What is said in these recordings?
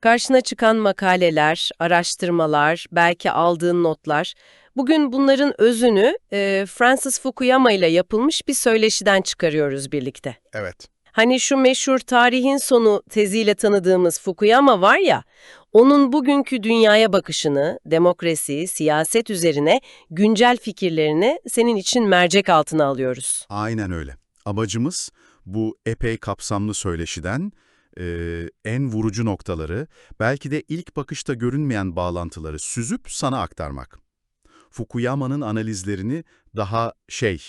Karşına çıkan makaleler, araştırmalar, belki aldığın notlar. Bugün bunların özünü e, Francis Fukuyama ile yapılmış bir söyleşiden çıkarıyoruz birlikte. Evet. Hani şu meşhur tarihin sonu teziyle tanıdığımız Fukuyama var ya, onun bugünkü dünyaya bakışını, demokrasi, siyaset üzerine güncel fikirlerini senin için mercek altına alıyoruz. Aynen öyle. Amacımız bu epey kapsamlı söyleşiden e, en vurucu noktaları, belki de ilk bakışta görünmeyen bağlantıları süzüp sana aktarmak. Fukuyama'nın analizlerini daha şey,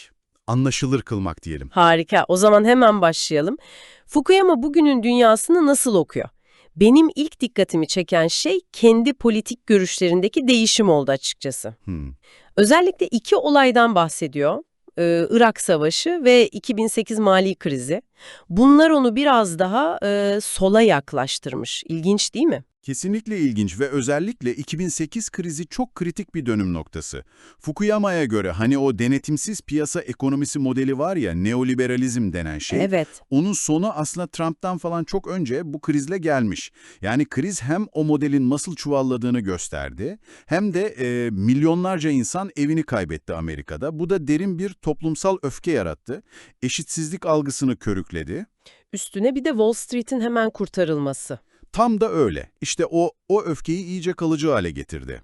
anlaşılır kılmak diyelim. Harika. O zaman hemen başlayalım. Fukuyama bugünün dünyasını nasıl okuyor? Benim ilk dikkatimi çeken şey kendi politik görüşlerindeki değişim oldu açıkçası. Hmm. Özellikle iki olaydan bahsediyor. Ee, Irak Savaşı ve 2008 mali krizi. Bunlar onu biraz daha e, sola yaklaştırmış. İlginç değil mi? Kesinlikle ilginç ve özellikle 2008 krizi çok kritik bir dönüm noktası. Fukuyama'ya göre hani o denetimsiz piyasa ekonomisi modeli var ya neoliberalizm denen şey. Evet. Onun sonu aslında Trump'tan falan çok önce bu krizle gelmiş. Yani kriz hem o modelin nasıl çuvalladığını gösterdi hem de e, milyonlarca insan evini kaybetti Amerika'da. Bu da derin bir toplumsal öfke yarattı. Eşitsizlik algısını körükledi. Üstüne bir de Wall Street'in hemen kurtarılması. Tam da öyle. İşte o, o öfkeyi iyice kalıcı hale getirdi.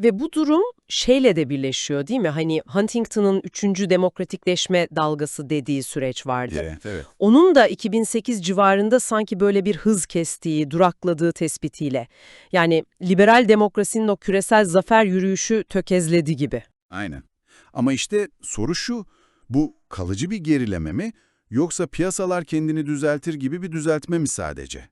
Ve bu durum şeyle de birleşiyor değil mi? Hani Huntington'ın üçüncü demokratikleşme dalgası dediği süreç vardı. Evet, evet. Onun da 2008 civarında sanki böyle bir hız kestiği, durakladığı tespitiyle. Yani liberal demokrasinin o küresel zafer yürüyüşü tökezledi gibi. Aynen. Ama işte soru şu, bu kalıcı bir gerileme mi yoksa piyasalar kendini düzeltir gibi bir düzeltme mi sadece?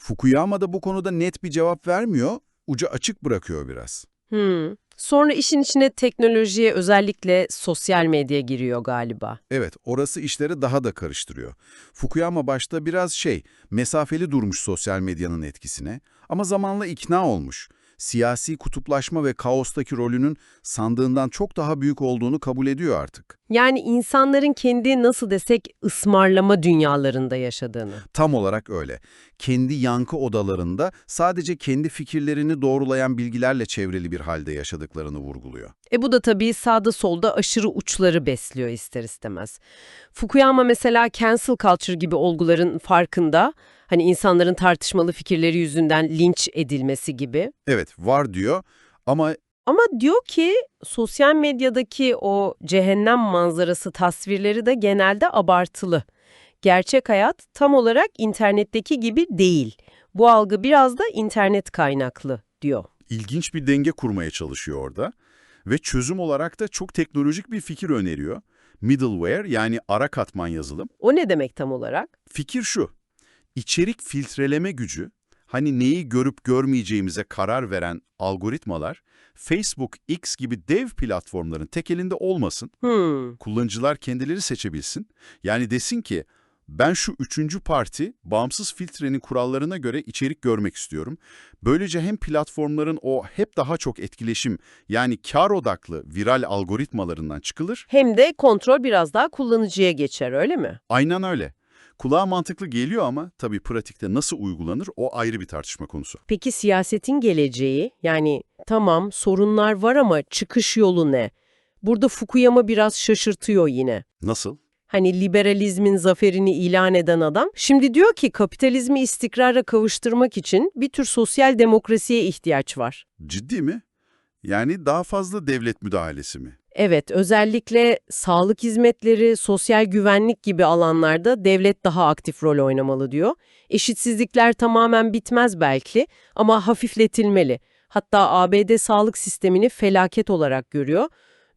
Fukuyama da bu konuda net bir cevap vermiyor, ucu açık bırakıyor biraz. Hmm. Sonra işin içine teknolojiye özellikle sosyal medya giriyor galiba. Evet, orası işleri daha da karıştırıyor. Fukuyama başta biraz şey, mesafeli durmuş sosyal medyanın etkisine ama zamanla ikna olmuş. Siyasi kutuplaşma ve kaostaki rolünün sandığından çok daha büyük olduğunu kabul ediyor artık. Yani insanların kendi nasıl desek ısmarlama dünyalarında yaşadığını. Tam olarak öyle. Kendi yankı odalarında sadece kendi fikirlerini doğrulayan bilgilerle çevrili bir halde yaşadıklarını vurguluyor. E bu da tabii sağda solda aşırı uçları besliyor ister istemez. Fukuyama mesela cancel culture gibi olguların farkında. Hani insanların tartışmalı fikirleri yüzünden linç edilmesi gibi. Evet, var diyor ama Ama diyor ki sosyal medyadaki o cehennem manzarası tasvirleri de genelde abartılı. Gerçek hayat tam olarak internetteki gibi değil. Bu algı biraz da internet kaynaklı diyor. ilginç bir denge kurmaya çalışıyor orada ve çözüm olarak da çok teknolojik bir fikir öneriyor. Middleware yani ara katman yazılım. O ne demek tam olarak? Fikir şu, içerik filtreleme gücü, hani neyi görüp görmeyeceğimize karar veren algoritmalar, Facebook, X gibi dev platformların tek elinde olmasın, Hmm. kullanıcılar kendileri seçebilsin. Yani desin ki, ben şu üçüncü parti, bağımsız filtrenin kurallarına göre içerik görmek istiyorum. Böylece hem platformların o hep daha çok etkileşim, yani kar odaklı viral algoritmalarından çıkılır, Hem de kontrol biraz daha kullanıcıya geçer öyle mi? aynen öyle. Kulağa mantıklı geliyor ama tabii pratikte nasıl uygulanır o ayrı bir tartışma konusu. Peki siyasetin geleceği yani tamam sorunlar var ama çıkış yolu ne? Burada Fukuyama biraz şaşırtıyor yine. Nasıl? Hani liberalizmin zaferini ilan eden adam şimdi diyor ki kapitalizmi istikrara kavuşturmak için bir tür sosyal demokrasiye ihtiyaç var. Ciddi mi? Yani daha fazla devlet müdahalesi mi? Evet, özellikle sağlık hizmetleri, sosyal güvenlik gibi alanlarda devlet daha aktif rol oynamalı diyor. Eşitsizlikler tamamen bitmez belki ama hafifletilmeli. Hatta ABD sağlık sistemini felaket olarak görüyor.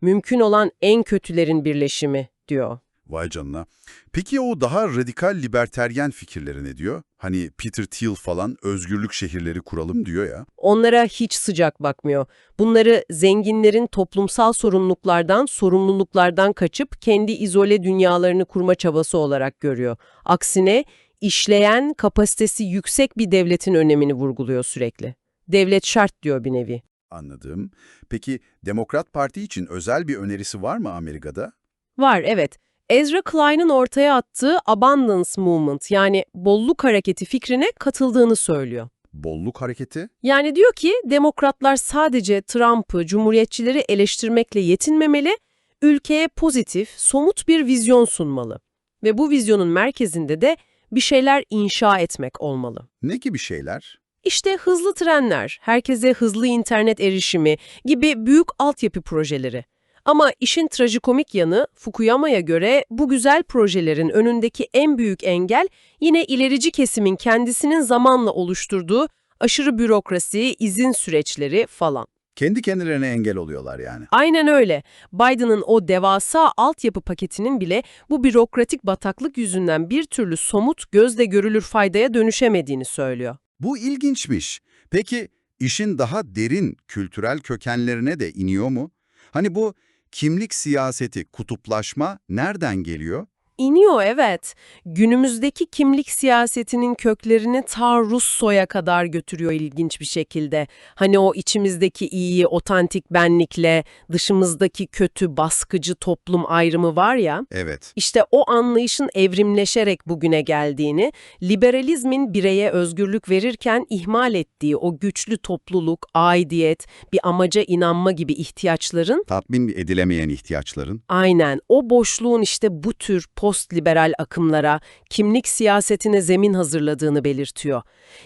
Mümkün olan en kötülerin birleşimi diyor. Vay canına. Peki o daha radikal liberteryen fikirleri ne diyor? Hani Peter Thiel falan özgürlük şehirleri kuralım diyor ya. Onlara hiç sıcak bakmıyor. Bunları zenginlerin toplumsal sorumluluklardan, sorumluluklardan kaçıp kendi izole dünyalarını kurma çabası olarak görüyor. Aksine işleyen, kapasitesi yüksek bir devletin önemini vurguluyor sürekli. Devlet şart diyor bir nevi. Anladım. Peki Demokrat Parti için özel bir önerisi var mı Amerika'da? Var evet. Ezra Klein'in ortaya attığı Abundance Movement yani bolluk hareketi fikrine katıldığını söylüyor. Bolluk hareketi? Yani diyor ki demokratlar sadece Trump'ı, cumhuriyetçileri eleştirmekle yetinmemeli, ülkeye pozitif, somut bir vizyon sunmalı. Ve bu vizyonun merkezinde de bir şeyler inşa etmek olmalı. Ne gibi şeyler? İşte hızlı trenler, herkese hızlı internet erişimi gibi büyük altyapı projeleri. Ama işin trajikomik yanı Fukuyama'ya göre bu güzel projelerin önündeki en büyük engel yine ilerici kesimin kendisinin zamanla oluşturduğu aşırı bürokrasi, izin süreçleri falan. Kendi kendilerine engel oluyorlar yani. Aynen öyle. Biden'ın o devasa altyapı paketinin bile bu bürokratik bataklık yüzünden bir türlü somut, gözle görülür faydaya dönüşemediğini söylüyor. Bu ilginçmiş. Peki işin daha derin kültürel kökenlerine de iniyor mu? Hani bu kimlik siyaseti, kutuplaşma nereden geliyor? İniyor evet. Günümüzdeki kimlik siyasetinin köklerini ta Russo'ya kadar götürüyor ilginç bir şekilde. Hani o içimizdeki iyi, otantik benlikle dışımızdaki kötü, baskıcı toplum ayrımı var ya. Evet. İşte o anlayışın evrimleşerek bugüne geldiğini, liberalizmin bireye özgürlük verirken ihmal ettiği o güçlü topluluk, aidiyet, bir amaca inanma gibi ihtiyaçların Tatmin edilemeyen ihtiyaçların. Aynen. O boşluğun işte bu tür post-liberal akımlara, kimlik siyasetine zemin hazırladığını belirtiyor.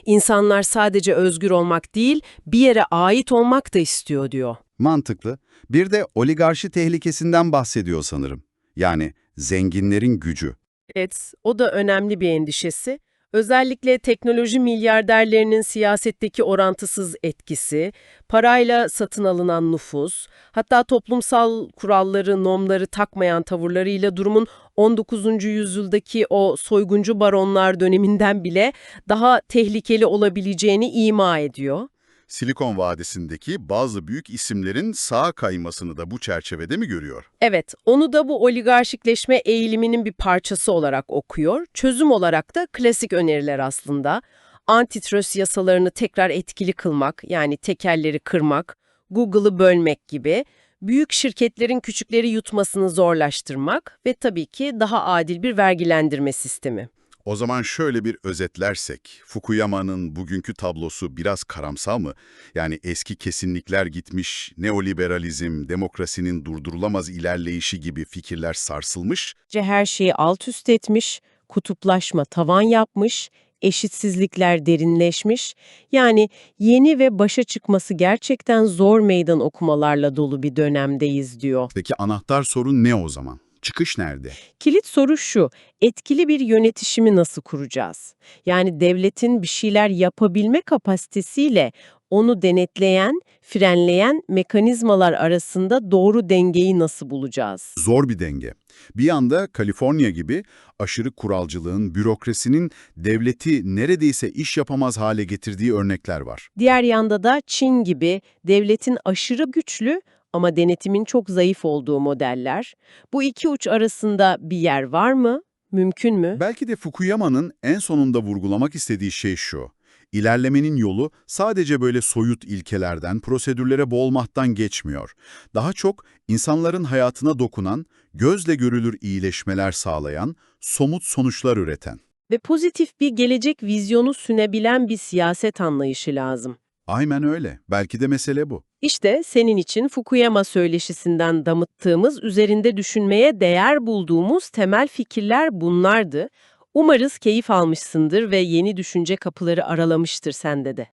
İnsanlar sadece özgür olmak değil, bir yere ait olmak da istiyor diyor. Mantıklı. Bir de oligarşi tehlikesinden bahsediyor sanırım. Yani zenginlerin gücü. Evet, o da önemli bir endişesi. Özellikle teknoloji milyarderlerinin siyasetteki orantısız etkisi, parayla satın alınan nüfus, hatta toplumsal kuralları, normları takmayan tavırlarıyla durumun 19. yüzyıldaki o soyguncu baronlar döneminden bile daha tehlikeli olabileceğini ima ediyor. Silikon Vadisi'ndeki bazı büyük isimlerin sağa kaymasını da bu çerçevede mi görüyor? Evet, onu da bu oligarşikleşme eğiliminin bir parçası olarak okuyor. Çözüm olarak da klasik öneriler aslında. Antitrust yasalarını tekrar etkili kılmak, yani tekelleri kırmak, Google'ı bölmek gibi, büyük şirketlerin küçükleri yutmasını zorlaştırmak ve tabii ki daha adil bir vergilendirme sistemi. O zaman şöyle bir özetlersek, Fukuyama'nın bugünkü tablosu biraz karamsal mı? Yani eski kesinlikler gitmiş, neoliberalizm, demokrasinin durdurulamaz ilerleyişi gibi fikirler sarsılmış, her şeyi alt üst etmiş, kutuplaşma tavan yapmış, eşitsizlikler derinleşmiş, yani yeni ve başa çıkması gerçekten zor meydan okumalarla dolu bir dönemdeyiz diyor. Peki anahtar sorun ne o zaman? Çıkış nerede? Kilit soru şu, etkili bir yönetişimi nasıl kuracağız? Yani devletin bir şeyler yapabilme kapasitesiyle onu denetleyen, frenleyen mekanizmalar arasında doğru dengeyi nasıl bulacağız? Zor bir denge. Bir yanda Kaliforniya gibi aşırı kuralcılığın, bürokrasinin devleti neredeyse iş yapamaz hale getirdiği örnekler var. Diğer yanda da Çin gibi devletin aşırı güçlü ama denetimin çok zayıf olduğu modeller. Bu iki uç arasında bir yer var mı? Mümkün mü? Belki de Fukuyama'nın en sonunda vurgulamak istediği şey şu. İlerlemenin yolu sadece böyle soyut ilkelerden, prosedürlere boğulmaktan geçmiyor. Daha çok insanların hayatına dokunan, gözle görülür iyileşmeler sağlayan, somut sonuçlar üreten. Ve pozitif bir gelecek vizyonu sünebilen bir siyaset anlayışı lazım. Aynen öyle. Belki de mesele bu. İşte senin için Fukuyama söyleşisinden damıttığımız, üzerinde düşünmeye değer bulduğumuz temel fikirler bunlardı. Umarız keyif almışsındır ve yeni düşünce kapıları aralamıştır sende de.